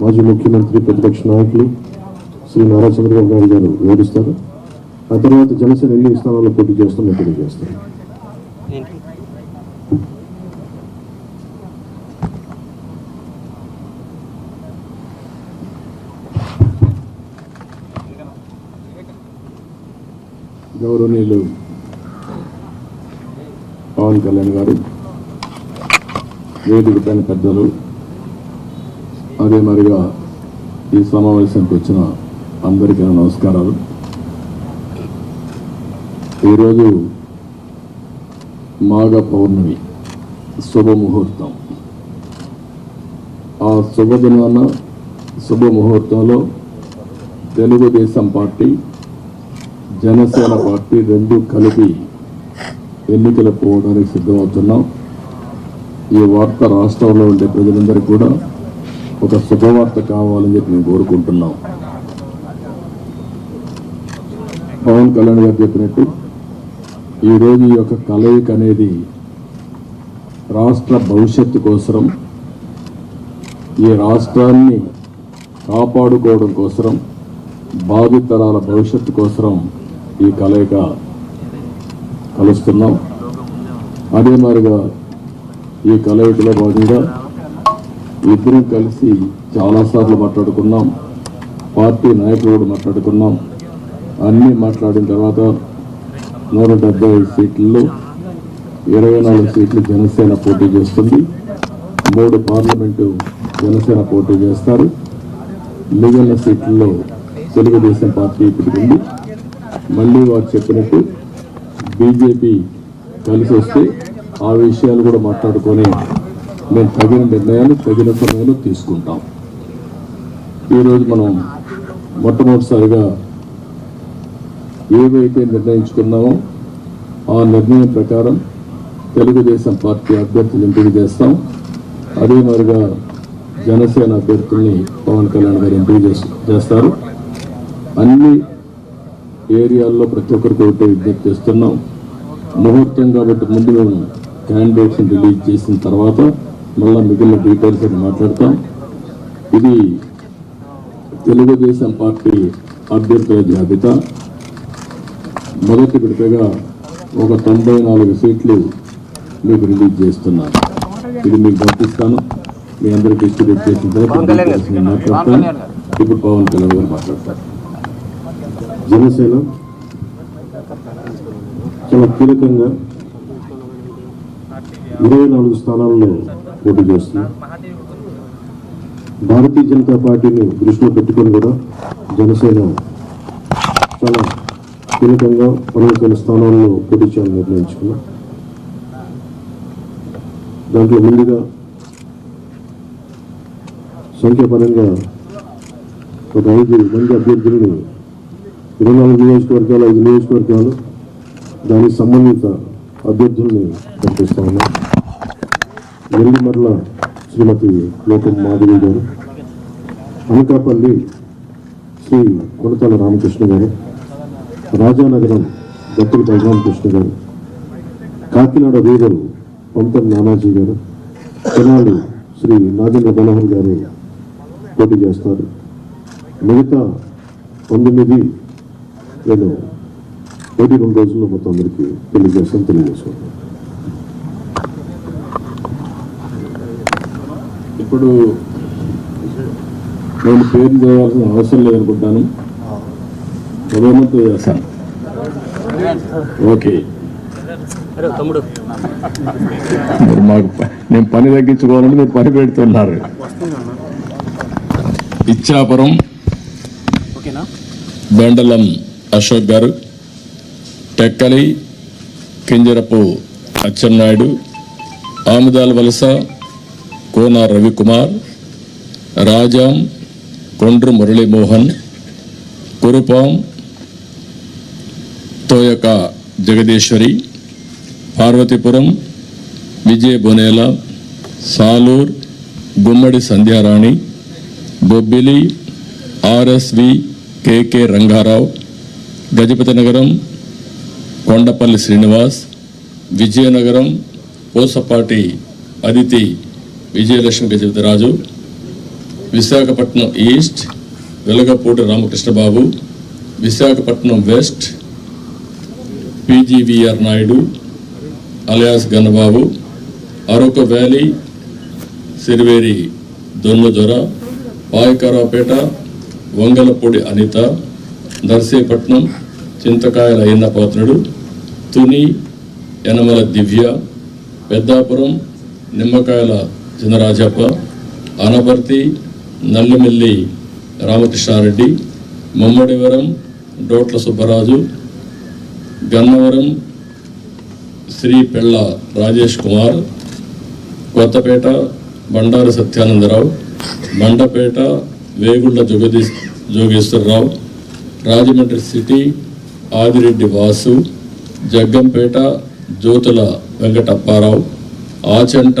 మాజీ ముఖ్యమంత్రి ప్రతిపక్ష నాయకులు శ్రీ నారా చంద్రబాబు నాయుడు గారు ఓడిస్తారు. ఆ తర్వాత జనసేన ఎన్ని స్థానాల్లో పోటీ చేస్తున్నట్టు తెలియజేస్తారు. గౌరవనీయులు పవన్ కళ్యాణ్ గారు వేదిక పైన పెద్దలు అదే మరిగా ఈ సమావేశానికి వచ్చిన అందరికీ నమస్కారాలు. ఈరోజు మాఘ పౌర్ణమి శుభముహూర్తం ఆ శుభదినాన శుభముహూర్తంలో తెలుగుదేశం పార్టీ జనసేన పార్టీ రెండు కలిపి ఎన్నికలు పోవడానికి సిద్ధమవుతున్నాం. ఈ వార్త రాష్ట్రంలో ఉండే ప్రజలందరికీ కూడా ఒక శుభవార్త కావాలని చెప్పి మేము కోరుకుంటున్నాం. పవన్ కళ్యాణ్ గారు చెప్పినట్టు ఈరోజు ఈ యొక్క కలయిక అనేది రాష్ట్ర భవిష్యత్తు కోసరం ఈ రాష్ట్రాన్ని కాపాడుకోవడం కోసరం భావితరాల భవిష్యత్తు కోసం ఈ కలయిక కలుస్తున్నాం. అదే మాదిరిగా ఈ కలయికలో భాగంగా ఇద్దరం కలిసి చాలాసార్లు మాట్లాడుకున్నాం. పార్టీ నాయకులు కూడా మాట్లాడుకున్నాం. అన్నీ మాట్లాడిన తర్వాత నూట డెబ్బై ఐదు సీట్లలో ఇరవై నాలుగు సీట్లు జనసేన పోటీ చేస్తుంది. మూడు పార్లమెంటు జనసేన పోటీ చేస్తారు. మిగిలిన సీట్లలో తెలుగుదేశం పార్టీ ఇప్పటికుంది మళ్ళీ వారు చెప్పినట్టు బీజేపీ కలిసి వస్తే ఆ విషయాలు కూడా మాట్లాడుకొని మేము తగిన నిర్ణయాలు తగిన సమయంలో తీసుకుంటాం. ఈరోజు మనం మొట్టమొదటిసారిగా ఏవైతే నిర్ణయించుకున్నామో ఆ నిర్ణయం ప్రకారం తెలుగుదేశం పార్టీ అభ్యర్థులు ఎంపిక చేస్తాం. అదే మరిగా జనసేన అభ్యర్థుల్ని పవన్ కళ్యాణ్ గారు ఎంపిక చేస్తారు. అన్ని ఏరియాల్లో ప్రతి ఒక్కరికి ఒకటే విజ్ఞప్తి చేస్తున్నాం. ముహూర్తం కాబట్టి ముందు మేము క్యాండిడేట్స్ని రిలీజ్ చేసిన తర్వాత మళ్ళీ మిగిలిన డీటెయిల్స్ అని మాట్లాడతాం. ఇది తెలుగుదేశం పార్టీ అభ్యర్థుల జాబితా. మొదటి విడతగా ఒక తొంభై నాలుగు సీట్లు మీకు రిలీజ్ చేస్తున్నాను ఇది మీకు పంపిస్తాను. మీ అందరికి డిస్ట్రిబ్యూట్ చేసిన తర్వాత మాట్లాడతాను. ఇప్పుడు పవన్ కళ్యాణ్ గారు మాట్లాడతారు. జనసేన చాలా కీలకంగా ఇరవై నాలుగు స్థానాల్లో పోటీ చేస్తుంది భారతీయ జనతా పార్టీని దృష్టిలో పెట్టుకొని కూడా జనసేన చాలా కీలకంగా పలువురు స్థానాల్లో పోటీ చేయాలని నిర్ణయించుకున్నాం. దాంట్లో ముందుగా సంఖ్యాపరంగా ఒక ఐదు మంది అభ్యర్థులను ఇరవై నాలుగు నియోజకవర్గాలు ఐదు నియోజకవర్గాలు దానికి సంబంధిత అభ్యర్థుల్ని కనిపిస్తా ఉన్నాం. వెల్లిమర్ల శ్రీమతి లోకం మాధవి గారు అనకాపల్లి శ్రీ కొనతాల రామకృష్ణ గారు రాజానగరం దత్తుల బలరామకృష్ణ గారు కాకినాడ రూరల్ పంతం నానాజీ గారు తెనాలి శ్రీ నాగేంద్ర మనోహర్ గారు పోటీ చేస్తారు. మిగతా పంతొమ్మిది నేను ఒకటి రెండు రోజుల్లో మొత్తం అందరికీ తెలియజేస్తాను తెలియజేసుకుంటాను ఇప్పుడు నేను పేరు చేయాల్సిన అవసరం లేదనుకుంటాను చేస్తాను. ఓకే. మీరు మాకు నేను పని తగ్గించుకోవాలంటే మీరు పని పెడుతున్నారు. Ichchapuram బెండలం Ashok garu Tekkali Kinjarapu Atchannaidu Amadalavalasa Kona Ravikumar Rajam Kondru Muralimohan Kurupam Toyaka Jagadeeswari Parvathipuram Vijaya Bonela Salur Gummadi Sandhyarani Bobbili RSV KK Rangarao Gajapathinagaram Kondapalli Srinivas Vizianagaram Posapati Aditi Vijayalakshmi Gajapathiraju Visakhapatnam east Velagapudi Ramakrishnababu Visakhapatnam west PGVR Naidu alias Gannababu Araku valley Siriveri Donnudora Payakaraopeta Vangalapudi Anitha Narsipatnam Chintakayala Ayyannapatrudu Tuni Yanamala Divya Peddapuram Nimmakayala Chinarajappa Anaparthi Nallimilli Ramakrishna Reddy Mummidivaram డోట్ల Subbaraju Gannavaram Shri Pella Rajesh Kumar Kothapeta Bandaru Satyanandarao Mandapeta Vegulla Jagadi Jogeswararao Rajahmundry city Adireddy Vasu Jaggampeta Jyothula Venkatapparao Achanta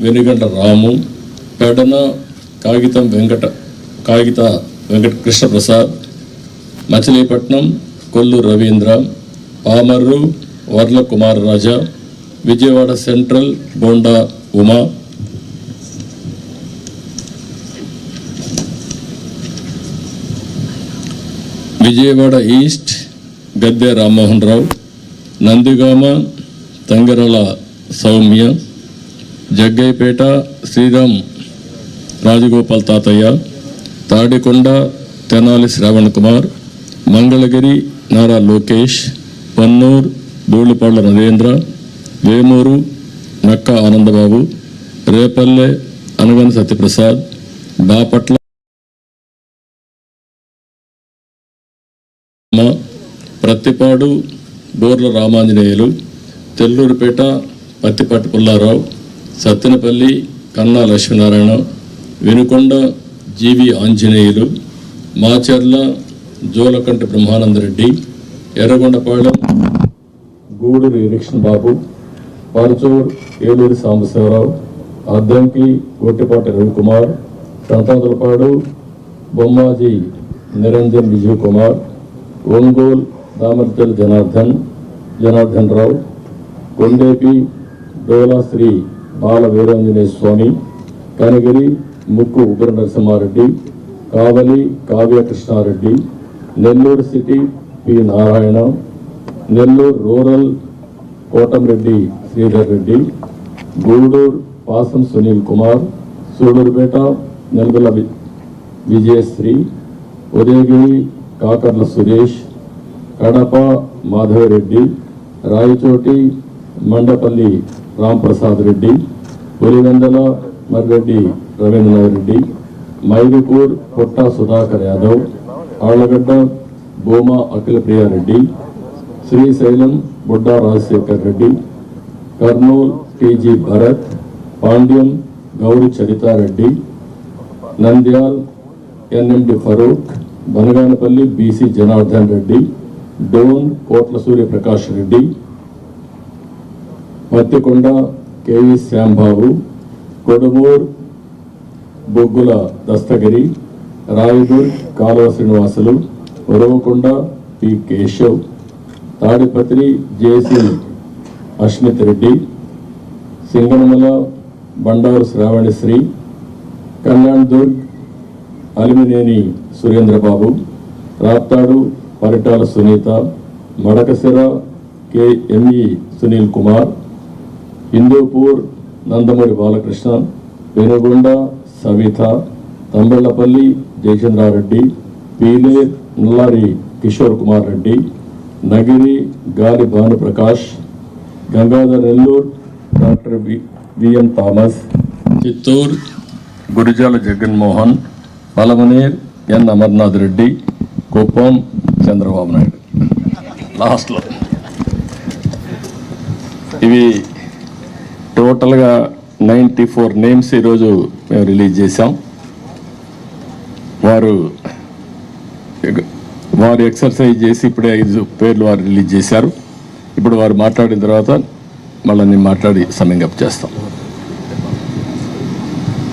వెనుగంట రాము పెడన కాగితం వెంకట కాగిత Venkata Krishnaprasad Machilipatnam Kollu Ravindra Pamarru Varla Kumar Raja Vijayawada central Bonda Uma. Vijayawada east Gadde Rammohan Rao Nandigama Tangirala Sowmya Jaggayyapeta Sriram Rajagopal తాతయ్య తాడికొండ తెనాలి శ్రావణ్ కుమార్ మంగళగిరి నారా లోకేష్ పన్నూర్ బోళ్ళపాళ్ళ నరేంద్ర వేమూరు నక్క ఆనందబాబు రేపల్లె అనగన్ సత్యప్రసాద్ బాపట్ల ప్రత్తిపాడు బోర్ల Ramanjaneyulu తెల్లూరుపేట Prathipati Pullarao Sattenapalli Kanna Lakshminarayana Vinukonda GV Anjaneyulu Macherla Julakanti Brahmanandareddy Yerragondapalem Gudur Erikshan Babu Parchur Eluri Sambasivarao Addanki Gottipati Ravikumar Santhanuthalapadu Bommaji Niranjan Vijay Kumar Ongole Damacharla Janardhan Janardhan Rao Kondapi Dolasri Bala Veeranjaneya Swamy Kanigiri Mukku Ugra Narasimhareddy Kavali Kavya Krishnareddy Nellore city P Narayana Nellore rural Kotamreddy Sridhar Reddy Gudur Pasam Sunil Kumar Sullurpeta నెల్గొల వి- Vijayasri Udayagiri Kakarla Suresh Kadapa Madhava Reddy Rayachoti Mandapalli Ramprasad Reddy Pulivendula Marreddy Ravindranath Reddy Mydukur Putta Sudhakar Yadav Allagadda Bhuma Akhilapriyareddy Srisailam Budda Rajasekhar Reddy Kurnool TG Bharath Panyam Gowri Charithareddy Nandyal NMD Farooq Banaganapalle BC Janardhan Reddy Dhone Kotla Suryaprakash Reddy Pattikonda KV Shyambabu Kodumur Boggula Dastagiri Rayadurg Kaluva Srinivasulu Uravakonda P Keshav Tadipatri JC Ashmith Reddy Singanamala Bandaru Sravanisri Kalyandurg Alimineni Surendrababu Raptadu Paritala Sunitha Madakasira KME Sunil Kumar Hindupur Nandamuri Balakrishna Penukonda Savitha Thamballapalle Jayachandrareddy Pileru Nallari Kishore Kumar Reddy Nagari Gali Bhanuprakash Gangadhara Nellore doctor V VM Thomas Chittoor Gurajala Jaganmohan Palamaner N Amarnath Reddy Kuppam Chandrababu Naidu. లాస్ట్లో. ఇవి టోటల్గా ninety four names ఈరోజు మేము release చేసాం వారు వారు exercise చేసి ఇప్పుడే ఐదు పేర్లు వారు రిలీజ్ చేశారు. ఇప్పుడు వారు మాట్లాడిన తర్వాత మళ్ళీ నేను మాట్లాడి సమ్మింగ్ అప్ చేస్తాం.